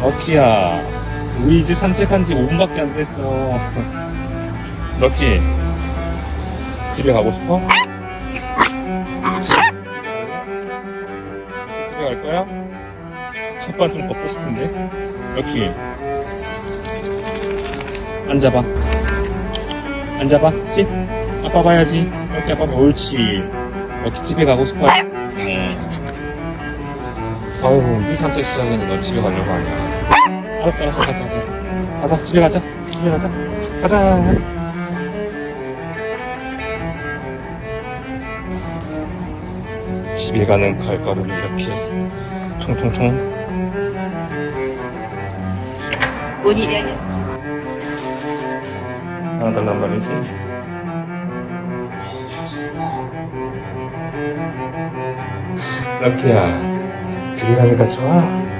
럭키야, 우리 이제 산책한 지 5분밖에 안 됐어. 럭키, 집에 가고 싶어? 집에 갈 거야? 첫발 좀 걷고 싶은데. 럭키, 앉아봐. 앉아봐. 씨. 아빠 봐야지. 럭키 아빠 봐. 옳지. 럭키 집에 가고 싶어? 응. 아이고, 네 산책 시작했는데 너 집에 가려고 하냐. 알았어, 알았어, 가자, 가자. 가자, 집에 가자. 집에 가자. 가자. 집에 가는 발걸음이 이렇게 총총총 문이 열렸어. 하나 달란 말이지. 럭키야, 杉並課長は。